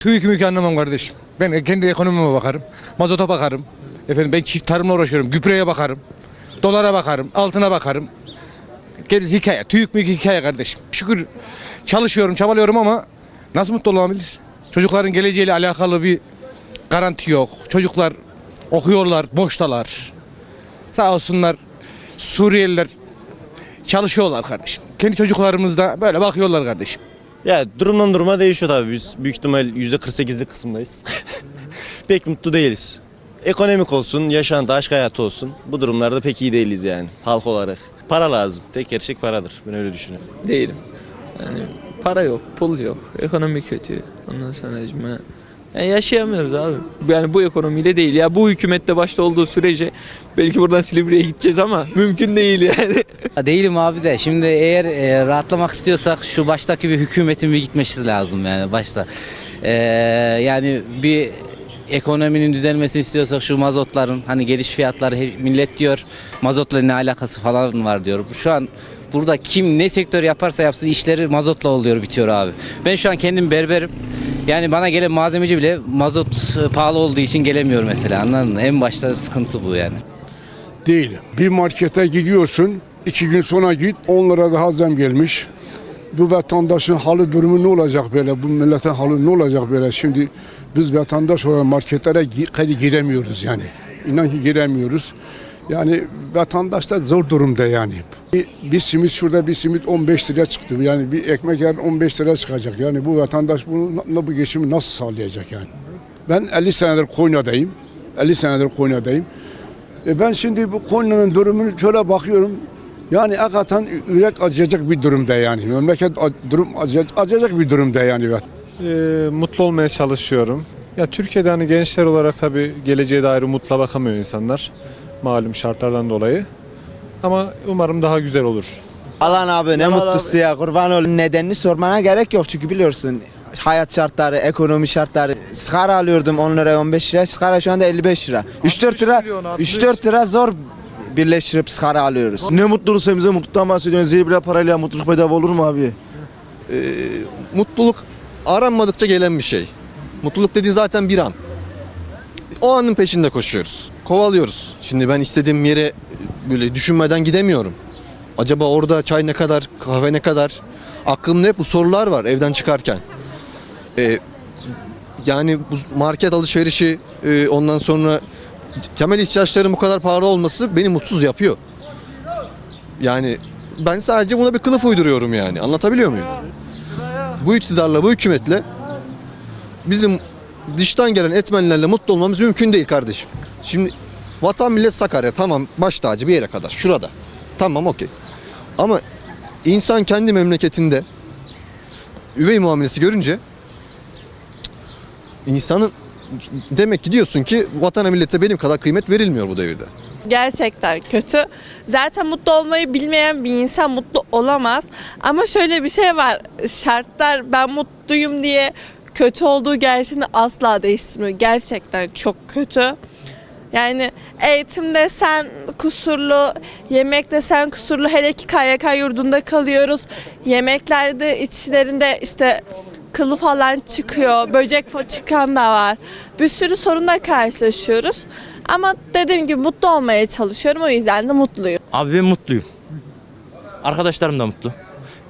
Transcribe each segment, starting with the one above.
TÜİK mülkü anlamam kardeşim. Ben kendi ekonomime bakarım. Mazota bakarım. Efendim ben çift tarımla uğraşıyorum. Gübreye bakarım. Dolara bakarım. Altına bakarım. Gerisi hikaye. TÜİK mülkü hikaye kardeşim. Şükür çalışıyorum, çabalıyorum ama nasıl mutlu olabilir? Çocukların geleceğiyle alakalı bir garanti yok. Çocuklar okuyorlar, boştalar. Sağ olsunlar Suriyeliler çalışıyorlar kardeşim. Kendi çocuklarımız da böyle bakıyorlar kardeşim. Ya durumdan duruma değişiyor tabii. Biz büyük ihtimal %48'lik kısımdayız. pek mutlu değiliz. Ekonomik olsun, yaşantı, aşk hayatı olsun. Bu durumlarda pek iyi değiliz yani halk olarak. Para lazım. Tek gerçek paradır. Ben öyle düşünüyorum. Değilim. Yani para yok, pul yok, ekonomi kötü. Ondan sonra yani yaşayamıyoruz abi. Yani bu ekonomiyle değil. Ya bu hükümette başta olduğu sürece belki buradan Silivri'ye gideceğiz ama mümkün değil yani. Değilim abi de. Şimdi eğer e, rahatlamak istiyorsak şu baştaki bir hükümetin bir gitmesi lazım yani başta. E, yani bir ekonominin düzelmesini istiyorsak şu mazotların hani geliş fiyatları hep millet diyor mazotla ne alakası falan var diyor. Şu an burada kim ne sektör yaparsa yapsın işleri mazotla oluyor bitiyor abi. Ben şu an kendim berberim. Yani bana gelen malzemeci bile mazot e, pahalı olduğu için gelemiyor mesela anladın mı? En başta sıkıntı bu yani. Değil. Bir markete gidiyorsun, iki gün sonra git, 10 lira daha zam gelmiş. Bu vatandaşın halı durumu ne olacak böyle? Bu milletin halı ne olacak böyle? Şimdi biz vatandaş olarak marketlere gi- giremiyoruz yani. İnan ki giremiyoruz. Yani vatandaş da zor durumda yani. Bir, bir simit şurada bir simit 15 lira çıktı. Yani bir ekmek yarın 15 lira çıkacak. Yani bu vatandaş bunu bu geçimi nasıl sağlayacak yani? Ben 50 senedir Konya'dayım. 50 senedir Konya'dayım. E ben şimdi bu Konya'nın durumunu şöyle bakıyorum. Yani hakikaten yürek acıyacak bir durumda yani. Memleket durum acıyacak, bir durumda yani. Ee, mutlu olmaya çalışıyorum. Ya Türkiye'de hani gençler olarak tabii geleceğe dair umutla bakamıyor insanlar. Malum şartlardan dolayı. Ama umarım daha güzel olur. Alan abi ne mutlusu ya kurban olun. Nedenini sormana gerek yok çünkü biliyorsun hayat şartları, ekonomi şartları. Sigara alıyordum 10 liraya 15 lira. Sigara şu anda 55 lira. 3-4 lira 3-4 lira zor birleştirip sigara alıyoruz. Ne mutluluk sen bize mutluluktan bahsediyorsun. Bile parayla mutluluk bedava olur mu abi? mutluluk aranmadıkça gelen bir şey. Mutluluk dediğin zaten bir an. O anın peşinde koşuyoruz. Kovalıyoruz. Şimdi ben istediğim yere böyle düşünmeden gidemiyorum. Acaba orada çay ne kadar, kahve ne kadar? Aklımda hep bu sorular var evden çıkarken. Ee, yani bu market alışverişi e, ondan sonra temel ihtiyaçların bu kadar pahalı olması beni mutsuz yapıyor. Yani ben sadece buna bir kılıf uyduruyorum yani. Anlatabiliyor muyum? bu iktidarla, bu hükümetle bizim dıştan gelen etmenlerle mutlu olmamız mümkün değil kardeşim. Şimdi vatan millet Sakarya tamam baş tacı bir yere kadar şurada. Tamam okey. Ama insan kendi memleketinde üvey muamelesi görünce insanın demek ki diyorsun ki vatana millete benim kadar kıymet verilmiyor bu devirde. Gerçekten kötü. Zaten mutlu olmayı bilmeyen bir insan mutlu olamaz. Ama şöyle bir şey var. Şartlar ben mutluyum diye kötü olduğu gerçeğini asla değiştirmiyor. Gerçekten çok kötü. Yani eğitimde sen kusurlu, yemekte sen kusurlu. Hele ki KYK yurdunda kalıyoruz. Yemeklerde içlerinde işte kılı falan çıkıyor. Böcek çıkan da var. Bir sürü sorunla karşılaşıyoruz. Ama dediğim gibi mutlu olmaya çalışıyorum. O yüzden de mutluyum. Abi ben mutluyum. Arkadaşlarım da mutlu.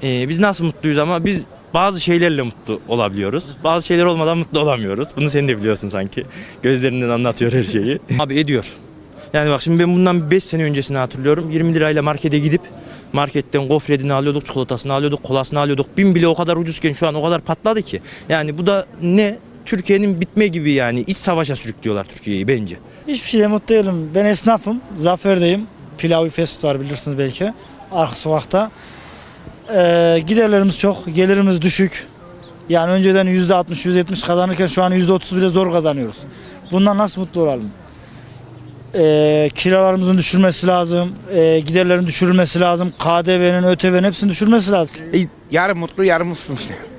Ee, biz nasıl mutluyuz ama biz bazı şeylerle mutlu olabiliyoruz. Bazı şeyler olmadan mutlu olamıyoruz. Bunu sen de biliyorsun sanki. Gözlerinden anlatıyor her şeyi. Abi ediyor. Yani bak şimdi ben bundan 5 sene öncesini hatırlıyorum. 20 lirayla markete gidip marketten gofredini alıyorduk, çikolatasını alıyorduk, kolasını alıyorduk. Bin bile o kadar ucuzken şu an o kadar patladı ki. Yani bu da ne? Türkiye'nin bitme gibi yani iç savaşa sürüklüyorlar Türkiye'yi bence. Hiçbir şeyle mutlu değilim. Ben esnafım. Zafer'deyim. Pilavi Fest var bilirsiniz belki. Arka sokakta. Ee, giderlerimiz çok. Gelirimiz düşük. Yani önceden %60, %70 kazanırken şu an %30 bile zor kazanıyoruz. Bundan nasıl mutlu olalım? Ee, kiralarımızın düşürmesi lazım. Ee, giderlerin düşürülmesi lazım. KDV'nin, ÖTV'nin hepsini düşürmesi lazım. Yarın mutlu yarın mutsuz.